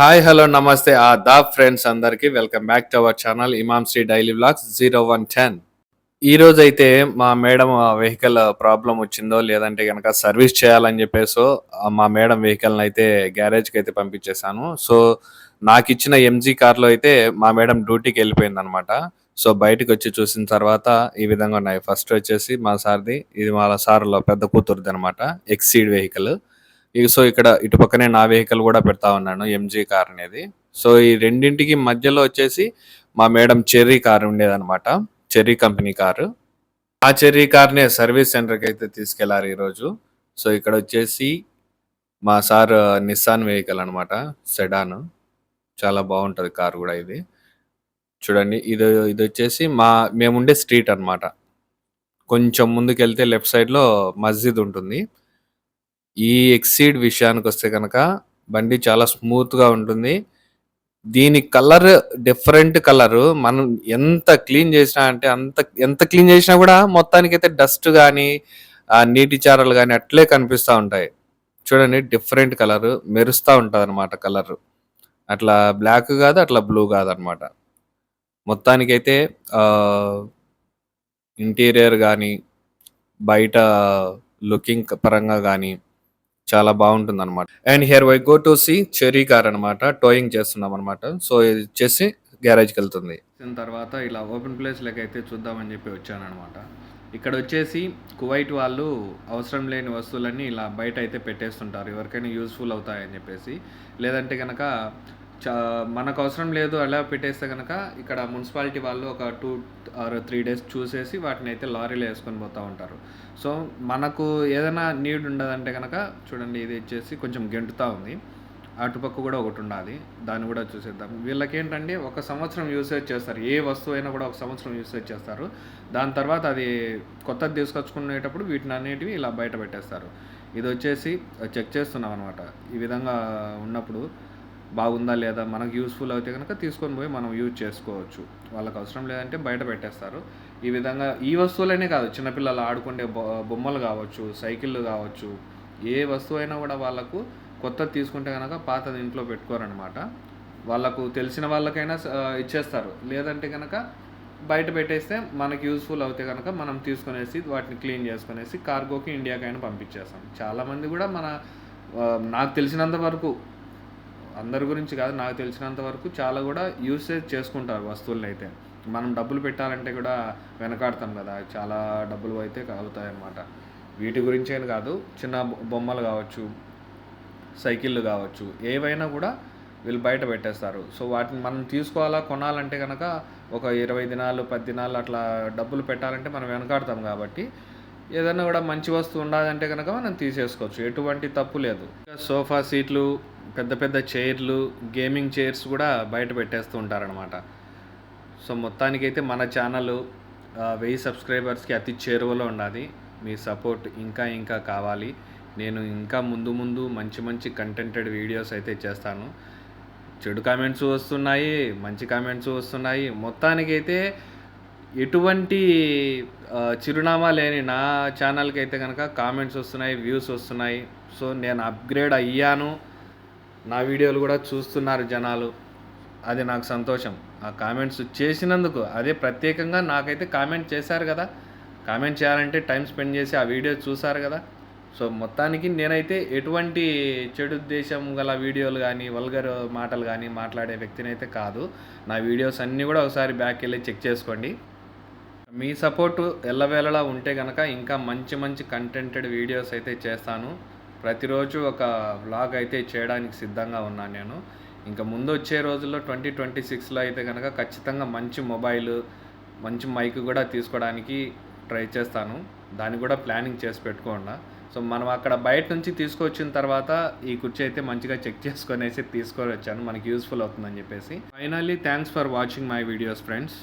Hi hello నమస్తే. ఆదాబ్ friends అందరికీ welcome back to our channel Imam Shri daily blogs zero one ten. ఈ రోజు అయితే మా మేడం వెహికల్ ప్రాబ్లం వచ్చిందో లేదంటే కనుక సర్వీస్ చేయాలని చెప్పేసో మా మేడం వెహికల్ని అయితే గ్యారేజ్కి అయితే పంపించేశాను. సో నాకు ఇచ్చిన ఎంజీ కార్లో అయితే మా మేడం డ్యూటీకి వెళ్ళిపోయింది అనమాట సో బయటకు వచ్చి చూసిన తర్వాత ఈ విధంగా ఉన్నాయి. ఫస్ట్ వచ్చేసి మా సార్ది ఇది మా సార్లో పెద్ద కూతురుది అనమాట ఎక్సీడ్ వెహికల్ సో ఇక్కడ ఇటు పక్కనే నా వెహికల్ కూడా పెడతా ఉన్నాను ఎంజీ కార్ అనేది. సో ఈ రెండింటికి మధ్యలో వచ్చేసి మా మేడం చెర్రీ కార్ ఉండేదన్నమాట చెర్రీ కంపెనీ కారు. ఆ చెర్రీ కార్నే సర్వీస్ సెంటర్కి అయితే తీసుకెళ్ళారు ఈరోజు. సో ఇక్కడ వచ్చేసి మా సార్ నిస్సాన్ వెహికల్ అనమాట సెడాన్ చాలా బాగుంటుంది కార్ కూడా ఇది. చూడండి ఇది ఇది వచ్చేసి మా మేముండే స్ట్రీట్ అనమాట కొంచెం ముందుకు వెళ్తే లెఫ్ట్ సైడ్లో మస్జిద్ ఉంటుంది. ఈ ఎక్సీడ్ విషయానికి వస్తే కనుక బండి చాలా స్మూత్గా ఉంటుంది. దీని కలర్ డిఫరెంట్ కలర్. మనం ఎంత క్లీన్ చేసినా అంటే అంత ఎంత క్లీన్ చేసినా కూడా మొత్తానికైతే డస్ట్ కానీ ఆ నీటి చారలు కానీ అట్లే కనిపిస్తూ ఉంటాయి. చూడండి డిఫరెంట్ కలర్ మెరుస్తూ ఉంటుంది అనమాట కలర్. అట్లా బ్లాక్ కాదు అట్లా బ్లూ కాదు అనమాట మొత్తానికైతే ఇంటీరియర్ కానీ బయట లుకింగ్ పరంగా కానీ చాలా బాగుంటుంది అనమాట and here we go to see cherry car అనమాట టోయింగ్ చేస్తున్నాం అనమాట సో ఇది వచ్చేసి గ్యారేజ్కి వెళ్తుంది. దాని తర్వాత ఇలా ఓపెన్ ప్లేస్లోకి అయితే చూద్దామని చెప్పి వచ్చాను అనమాట ఇక్కడ వచ్చేసి కువైట్ వాళ్ళు అవసరం లేని వస్తువులన్నీ ఇలా బయట అయితే పెట్టేస్తుంటారు. ఎవరికైనా యూస్ఫుల్ అవుతాయని చెప్పేసి. లేదంటే కనుక మనకు అవసరం లేదు అలా పెట్టేస్తే కనుక ఇక్కడ మున్సిపాలిటీ వాళ్ళు ఒక టూ ఆర్ త్రీ డేస్ చూసేసి వాటిని అయితే లారీలో వేసుకొని పోతూ ఉంటారు. సో మనకు ఏదైనా నీడ్ ఉండదంటే కనుక చూడండి ఇది వచ్చేసి కొంచెం గెంటుతూ ఉంది. అటుపక్క కూడా ఒకటి ఉండాలి. దాన్ని కూడా చూసేద్దాం. వీళ్ళకి ఏంటంటే ఒక సంవత్సరం యూసేజ్ చేస్తారు. ఏ వస్తువు అయినా కూడా ఒక సంవత్సరం యూసేజ్ చేస్తారు. దాని తర్వాత అది కొత్తది తీసుకొచ్చుకునేటప్పుడు వీటిని అనేటివి ఇలా బయట పెట్టేస్తారు. ఇది వచ్చేసి చెక్ చేస్తున్నాం అనమాట ఈ విధంగా ఉన్నప్పుడు బాగుందా లేదా మనకు యూస్ఫుల్ అయితే కనుక తీసుకొని పోయి మనం యూజ్ చేసుకోవచ్చు. వాళ్ళకి అవసరం లేదంటే బయట పెట్టేస్తారు. ఈ విధంగా ఈ వస్తువులనే కాదు చిన్నపిల్లలు ఆడుకునే బొమ్మలు కావచ్చు సైకిళ్ళు కావచ్చు ఏ వస్తువు అయినా కూడా వాళ్ళకు కొత్తది తీసుకుంటే కనుక పాతది ఇంట్లో పెట్టుకోరనమాట వాళ్ళకు తెలిసిన వాళ్ళకైనా ఇచ్చేస్తారు. లేదంటే కనుక బయట పెట్టేస్తే మనకి యూస్ఫుల్ అవుతే కనుక మనం తీసుకునేసి వాటిని క్లీన్ చేసుకునేసి కార్గోకి ఇండియాకైనా పంపించేస్తాం. చాలామంది కూడా మన నాకు తెలిసినంత వరకు అందరి గురించి కాదు నాకు తెలిసినంత వరకు చాలా కూడా యూసేజ్ చేసుకుంటారు వస్తువులను అయితే మనం డబ్బులు పెట్టాలంటే కూడా వెనకాడతాం కదా చాలా డబ్బులు అయితే అవుతాయి అన్నమాట వీటి గురించి అని కాదు చిన్న బొమ్మలు కావచ్చు సైకిళ్ళు కావచ్చు ఏవైనా కూడా వీళ్ళు బయట పెట్టేస్తారు. సో వాటిని మనం తీసుకోవాలా కొనాలంటే కనుక ఒక ఇరవై దినాలు పది దినాలు అట్లా డబ్బులు పెట్టాలంటే మనం వెనకాడతాం కాబట్టి ఏదైనా కూడా మంచి వస్తువు ఉండాలంటే కనుక మనం తీసేసుకోవచ్చు. ఎటువంటి తప్పు లేదు. సోఫా సీట్లు పెద్ద పెద్ద చైర్లు గేమింగ్ చైర్స్ కూడా బయట పెట్టేస్తూ ఉంటారనమాట సో మొత్తానికైతే మన ఛానల్ వెయ్యి సబ్స్క్రైబర్స్కి అతి చేరువలో ఉండాలి. మీ సపోర్ట్ ఇంకా ఇంకా కావాలి. నేను ఇంకా ముందు ముందు మంచి మంచి కంటెంటెడ్ వీడియోస్ అయితే చేస్తాను. చెడు కామెంట్స్ వస్తున్నాయి మంచి కామెంట్స్ వస్తున్నాయి. మొత్తానికైతే ఎటువంటి చిరునామా లేని నా ఛానల్కి అయితే కనుక కామెంట్స్ వస్తున్నాయి వ్యూస్ వస్తున్నాయి. సో నేను అప్గ్రేడ్ అయ్యాను. నా వీడియోలు కూడా చూస్తున్నారు జనాలు. అది నాకు సంతోషం. ఆ కామెంట్స్ చేసినందుకు అదే ప్రత్యేకంగా నాకైతే కామెంట్ చేశారు కదా. కామెంట్ చేయాలంటే టైం స్పెండ్ చేసి ఆ వీడియో చూశారు కదా. సో మొత్తానికి నేనైతే ఎటువంటి చెడు ఉద్దేశం గల వీడియోలు కానీ వల్గర్ మాటలు కానీ మాట్లాడే వ్యక్తిని అయితే కాదు. నా వీడియోస్ అన్నీ కూడా ఒకసారి బ్యాక్ వెళ్ళి చెక్ చేసుకోండి. మీ సపోర్టు ఎల్లవేళలా ఉంటే కనుక ఇంకా మంచి మంచి కంటెంటెడ్ వీడియోస్ అయితే చేస్తాను. ప్రతిరోజు ఒక వ్లాగ్ అయితే చేయడానికి సిద్ధంగా ఉన్నాను నేను. ఇంకా ముందు వచ్చే రోజుల్లో ట్వంటీ ట్వంటీ సిక్స్లో అయితే కనుక ఖచ్చితంగా మంచి మొబైల్ మంచి మైక్ కూడా తీసుకోవడానికి ట్రై చేస్తాను. దాన్ని కూడా ప్లానింగ్ చేసి పెట్టుకోండి. సో మనం అక్కడ బయట నుంచి తీసుకొచ్చిన తర్వాత ఈ కుర్చీ అయితే మంచిగా చెక్ చేసుకొనేసి తీసుకొని వచ్చాను మనకి యూస్ఫుల్ అవుతుందని చెప్పేసి. Finally thanks for watching my videos friends